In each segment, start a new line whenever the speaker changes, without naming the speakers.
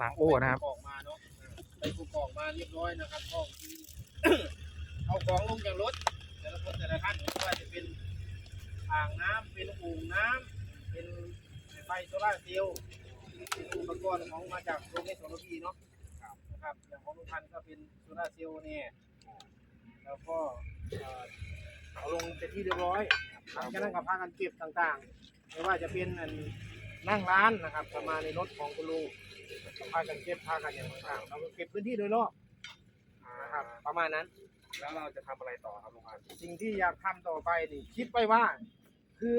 หลังโอ้นะครับ
ออกมาเนาะไปกูกรอกมาเรียบร้อยนะครับห้องที่เอาของลงจากรถ แต่ละคนแต่ละท่านไม่ว่าจะเป็นอ่างน้ำเป็นโอ่งน้ำเป็นไฟโซลาร์เซลล์เป็นอุปกรณ์ของมาจากโรงงานโซลาร์พีเนาะนะครับอย่างของลุงพันธุ์ก็เป็นโซลาร์เซลล์เนี่ยแล้วก็เอ่อเอาลงเป็นที่เรียบร้อยหลังจากนั้นก็พากันเก็บต่างๆ ไม่ว่าจะเป็นอันนั่งร้านนะครับประมาณในรถของคุณลุง พากันเก็บพากันอย่างต่างๆเราก็เก็บพื้นที่โดยรอบนะครับ ประมาณนั้น
แล้วเราจะทำอะไรต่อครับลุงพันธุ์
สิ่งที่อยากทำต่อไปนี่คิดไปว่า คือ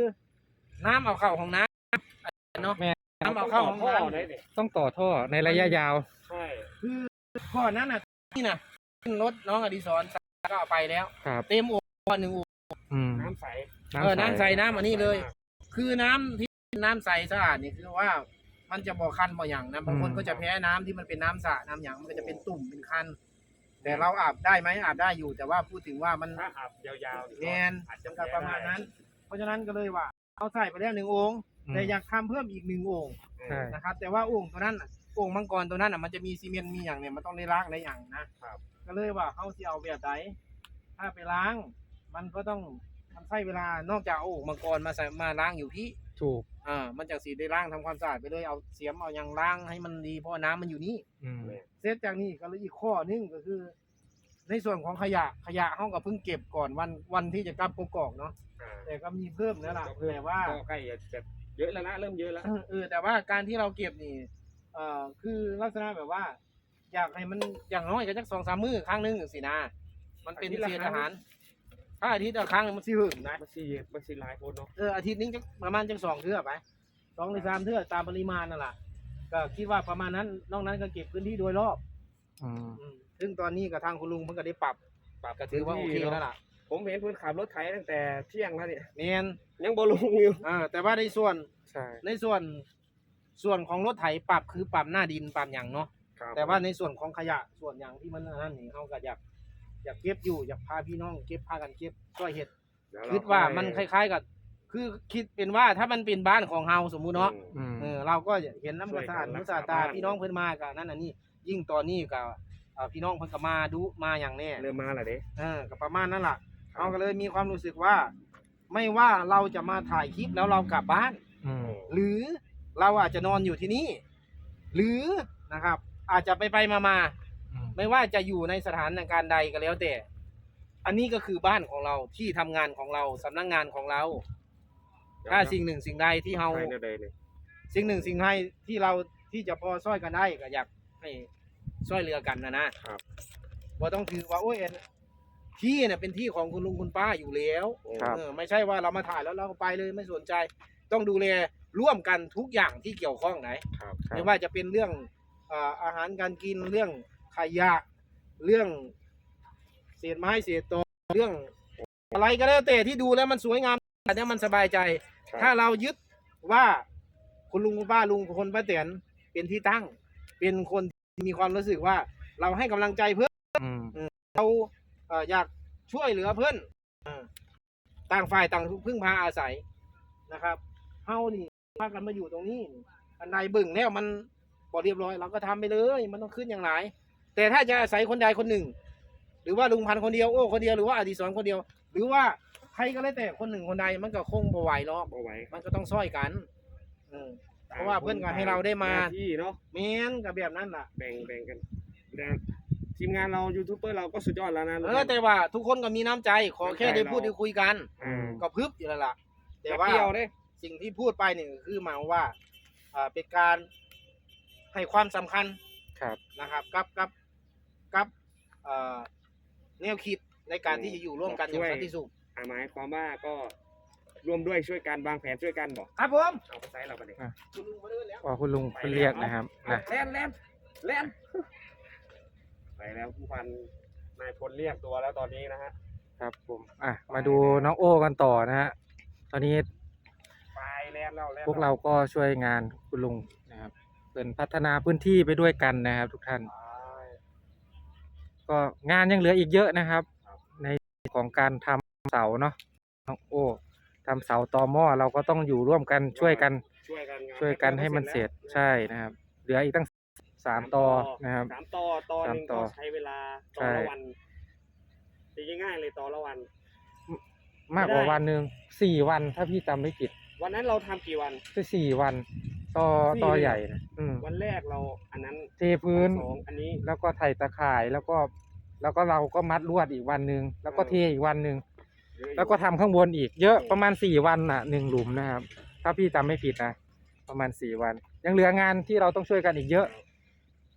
น้ำเอาเข้าของน้ำเนาะ
แม่
น้ำเอาเข้าของ
พ่อ
น้ำ
ได้เนี่ย
ต้องต่อท่อในระยะยาว
ใช่
ก่อนนั้นน่ะนี่น่ะขึ้นรถน้องอดิศรก็เอาไปแล้ว
ครับ
เต็มโอ่งหนึ่งโอ่ง
อืม
น้ำใส
เออน้ำใสน้ำอันนี้เลย คือน้ำที่น้ำใสสะอาดนี่คือว่า มันจะบ่คันบ่อย่างนะบางคนก็จะแพ้น้ำที่มันเป็นน้ำสระน้ำหยางมันก็จะเป็นตุ่มเป็นคัน แต่เราอาบได้ไหมอาบได้อยู่ แต่ว่าพูดถึงว่ามัน
ถ้าอาบยาวๆ
แมน
อาจจะ
ก็ประมาณนั้น เพราะฉะนั้นก็เลยว่าเอาใส่ไปแล้วหนึ่งองค์
อืม
แต่อยากทำเพิ่มอีกหนึ่งองค์
ใช่
นะครับ แต่ว่าองค์ตัวนั้นน่ะองค์มังกรตัวนั้นน่ะมันจะมีซีเมนต์มีอย่างเนี่ยมันต้องได้ล้างหลายอย่างนะครับ ก็เลยว่าเขาสิเอาแบบไหนถ้าไปล้าง มันก็ต้องทำใช้เวลานอกจากเอาองค์มังกรมาใส่มาล้างอยู่พี่
ถูก
อ่ามันจากสีได้ล้างทำความสะอาดไปเลยเอาเสียมเอาอย่างล้างให้มันดีเพราะว่าน้ำมันอยู่นี่
อืม
เสร็จจากนี้ก็เลยอีกข้อหนึงก็คือ ในส่วนของขยะขยะห้องก็เพิ่งเก็บก่อนวันวันที่จะกลับกกอกเนาะ
อ่า
แต่ก็มีเพิ่มแล้วล่ะแต่ว่า
ก็ใกล้จะเยอะแล้วนะเริ่มเยอะแล้ว
เออเออแต่ว่าการที่เราเก็บนี่เอ่อคือลักษณะแบบว่า อยากให้มันอย่างน้อยก็จักสองสามมื้อครั้งหนึงสินะ มันเป็น
อาทิตย์ละ
เศษ
ครั้
อางหาร ถ้าอาทิตย์ละครั้งมันสิหึงนะ
บัญชีบัญชีหลายคนเนาะ
เอออาทิตย์นึงจักประมาณจักสองเทื่อไปสองหรือสามเทื่อตามปริมาณนั่นแหละก็คิดว่าประมาณนั้น นอกนั้นก็เก็บพื้นที่โดยรอบ
อืม
อืมซึ่งตอนนี้กับทางคุณลุงเพิ่งก็ได้ปรับ ปรับก็ถือว่าโอเคแล้วล่ะ
ผมเห็นเพื่อนขับรถไถตั้งแต่เที่ยงแล้วเนี่ย
เมน
ยังบ่ลงอยู่
อ่าแต่ว่าในส่วน
ใช่
ในส่วนส่วนของรถไถปรับคือปรับหน้าดินปรับอย่างเนาะแต่ว่าในส่วนของขยะส่วนอย่างที่มันนั่นนี่เขาก็อยาก อยากเก็บอยู่อยากพาพี่น้องเก็บพากันเก็บก็เห็ด
เยเร
คิดว่ามันคล้าย ๆ กับ คือคิดเป็นว่าถ้ามันเป็นบ้านของเฮาสมมุติเนาะ
อืม
เออเราก็เห็นน้ำกระสานน้ำสาตาพี่น้องเพิ่นมากับนั่นน่ะนี่ยิ่งตอนนี้กับเอ่อพี่น้องเพิ่นก็มาดูมาอย่างแน่
เริ่มมาแล้วเด้
เออก็ประมาณนั้นล่ะเราก็เลยมีความรู้สึกว่า ไม่ว่าเราจะมาถ่ายคลิปแล้วเรากลับบ้าน
อืม
หรือเราอาจจะนอนอยู่ที่นี่ หรือนะครับ อาจจะไปไปมามา
อืม
ไม่ว่าจะอยู่ในสถานการณ์ใดก็แล้วแต่ อันนี้ก็คือบ้านของเราที่ทำงานของเราสำนักงานของเรา ถ้าสิ่งหนึ่งสิ่งใดที่เรา
ภายในใดเลย
สิ่งหนึ่งสิ่งใดที่เราที่จะพอช่วยกันได้ก็อยากให้ช่วยเหลือกันนะนะครับว่าต้องถือว่าโอ้ยที่เนี่ยเป็นที่ของคุณลุงคุณป้าอยู่แล้ว
ครับ
เออไม่ใช่ว่าเรามาถ่ายแล้วเราก็ไปเลยไม่สนใจ ต้องดูแลร่วมกันทุกอย่างที่เกี่ยวข้องไหน
ครับ
ครับ
ไม่ว่าจะเป็นเรื่องอ่าอาหารการกินเรื่อง ขยะ เรื่องเศษไม้เศษตอเรื่องอะไรก็แล้วแต่ที่ดูแล้วมันสวยงามอันนี้มันสบายใจถ้าเรายึดว่าคุณลุงคุณป้าลุงคนป้าแตนเป็นที่ตั้ง เป็นคนที่มีความรู้สึกว่าเราให้กำลังใจเพื่อน
อืม
เราเอ่ออยากช่วยเหลือเพื่อนเออต่างฝ่ายต่างพึ่งพาอาศัยนะครับเฮานี่พากันมาอยู่ตรงนี้ อันใดเบิ่งแล้วมันบอเรียบร้อย เราก็ทำไปเลย มันต้องขึ้นอย่างไร แต่ถ้าจะอาศัยคนใดคนหนึ่ง หรือว่าลุงพันธุ์คนเดียวโอ้คนเดียวหรือว่าอดีศรคนเดียว หรือว่าใครก็แล้วแต่คนหนึ่งคนใดมันก็คงบ่ไหวหรอก
บ่ไหว
มันก็ต้องซ้อยกันเออเพราะว่าเพื่อนก็ให้เราได้มา
หน้ที่เนาะ
แม้นกับแบบนั้นล่ะ
แบ่งแบ่งกันแต่ทีมงานเรายูทูบเบอร์เราก็สุดยอดแล้วนะ
เออแต่ว่าทุกคนก็มีน้ำใจ ขอแค่ได้พูดได้คุยกัน
อืม
ก็พึบอยู่แล้วล่ะ แต่
แต่
ว่า
ว่าเดียวเด้
สิ่งที่พูดไปเนี่ยคือหมายความว่าอ่าเป็นการให้ความสำคัญ
ครับ
นะครับกับกับ กับเอ่อแนวคิดในการที่จะอยู่ร่วมกันอย่างสันติสุข
อ่าหมายความว่าก็ร่วมด้วยช่วยกันวางแผนช่วยกันบอก
ครับผม
เอาไปใช้เราไปเลย
คุณลุงมาเดินแล้ว
ว่าคุณลุงเพิ่นเรียกนะครับนะ
แล่นแล่นแล่นไปแล้วผู้พันนายพลเรียกตัวแล้วตอนนี้นะฮะ
ครับผมอะมาดูน้องโอ้กันต่อนะฮะตอนนี้
ไปแล่นแล้วแล่น
พวกเราก็ช่วยงานคุณลุงนะครับเป็นพัฒนาพื้นที่ไปด้วยกันนะครับ ทุกท่าน ก็งานยังเหลืออีกเยอะนะครับ ในของการทำเสาเนาะน้องโอ้ทำเสาตอหม้อเราก็ต้องอยู่ร่วมกันช่วยกัน
ช่วยกันงา
ช่วยกันให้มันเสร็จ
แล้ว
ใช่นะครับ เหลืออีกตั้งสามต่อนะครับ
สามต่อต่อหนึ่ง
สามต่
ก็
อ
ใช้เวลาต่อ
ใช่
ละวันตีง่ายๆเลยต่อละวัน
มากกว่า
ไม่ได้
วันหนึ่งสี่วันถ้าพี่จำไม่ผิด
วันนั้นเราทำกี่วัน
คือสี่วัน ต่อ
สี่
ต่อ
เลย
ใหญ่นะอืม
วันแรกเราอันนั้น
เทพื้น
สองอันนี้
แล้วก็ไถ่ตะข่ายแล้วก็ แล้วก็เราก็มัดลวดอีกวันหนึ่งแล้วก็
เออ
เทอีกวันหนึ่ง
เยอะอยู่
แล้วก็ทำข้างบนอีกเยอะ
อืม
ประมาณสี่วันน่ะหนึ่งหลุมนะครับ ถ้าพี่จำไม่ผิดนะประมาณสี่วัน ยังเหลืองานที่เราต้องช่วยกันอีกเยอะ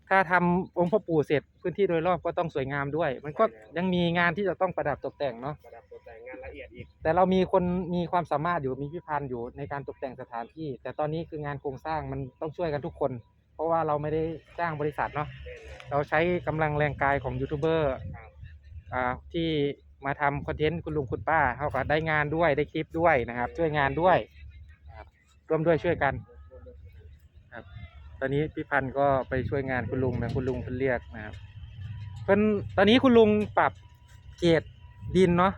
ถ้าทำองค์พ่อปู่เสร็จพื้นที่โดยรอบก็ต้องสวยงามด้วย มันก็ยังมีงานที่จะต้องประดับตกแต่งเนาะ
ประดับตกแต่งงานละเอียดอีก
แต่เรามีคนมีความสามารถอยู่มีพิพันธ์อยู่ในการตกแต่งสถานที่ แต่ตอนนี้คืองานโครงสร้างมันต้องช่วยกันทุกคน เพราะว่าเราไม่ได้จ้างบริษัทเนาะ
แน่นอน
เราใช้กำลังแรงกายของยูทูบเบอร์
ครับ
อ่าที่มาทำคอนเทนต์คุณลุงคุณป้าเขาก็ได้งานด้วยได้คลิปด้วยนะครับ ช่วยงานด้วยนะครับร่วมด้วยช่วยกันครับต อนนี้พี่พันธ์ก็ไปช่วยงานคุณลุงนะคุณลุงเพิ่นเรียกนะครับเพิ่นตอนนี้คุณลุงปรับเกรดดินเนาะ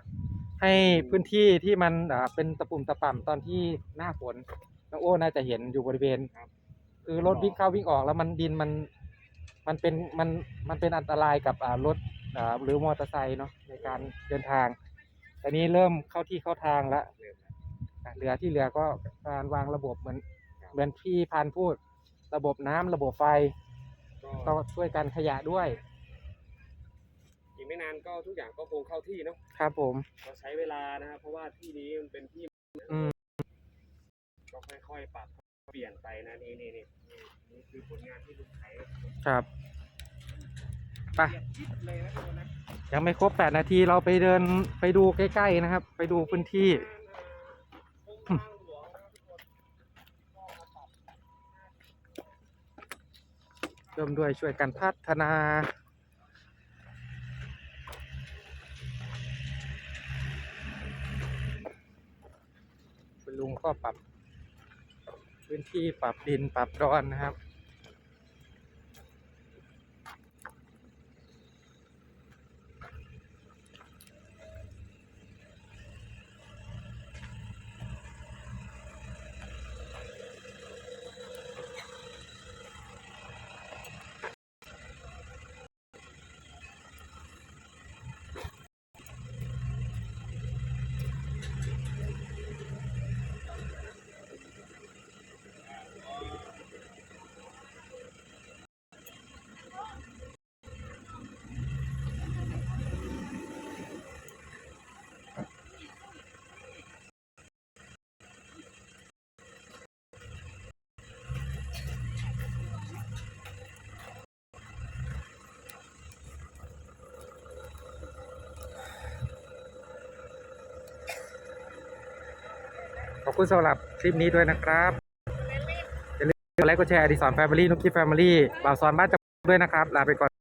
ให้พื้นที่ที่มันอ่าเป็นตะปุ่มตะป่ำตอนที่หน้าฝนน้องโอ้น่าจะเห็นอยู่บริเวณ
ครับ
คือรถวิ่งเข้าวิ่งออกแล้วมันดินมันมันเป็นมันมันเป็นอันตรายกับอ่ารถอ่าหรือมอเตอร์ไซค์เนาะในการเดินทางตอนนี้เริ่มเข้าที่เข้าทางแล้ว
เริ่มแล้ว
อะเหลือที่เหลือก็การวางระบบเหมือน
ครับ
เหมือนพี่พันธุ์พูด ระบบน้ำระบบไฟ
ก็
ก็ช่วยกันขยะด้วย
อีกไม่นานก็ทุกอย่างก็คงเข้าที่เนาะ
ครับผม
ก็ใช้เวลานะครับ เพราะว่าที่นี้มันเป็นที่
อืม
ก็ค่อยๆปรับเปลี่ยนไปนะนี่นี่นี่นี่นี่คือผลงานที่ลุงไถ
ครับ ไป
เปลี่ยนยิบเลยนะทุกคนนะ
ยังไม่ครบแปดนาทีเราไปเดินไปดูใกล้ ๆ นะครับ ไปดูพื้นที่
โครงทางหลวงนะครับทุกคนก็มาปรับ
ร่วมด้วยช่วยกันพัฒนาคุณลุงก็ปรับ พื้นที่ปรับดินปรับดอนนะครับ คุณสำหรับคลิปนี้ด้วยนะครับอย่าลืมกดไลค์กดแชร์อดิสรแฟมิลี่นุกกี้แฟมิลี่บ่าวสอนบ้านจะด้วยนะครับ ลาไปก่อน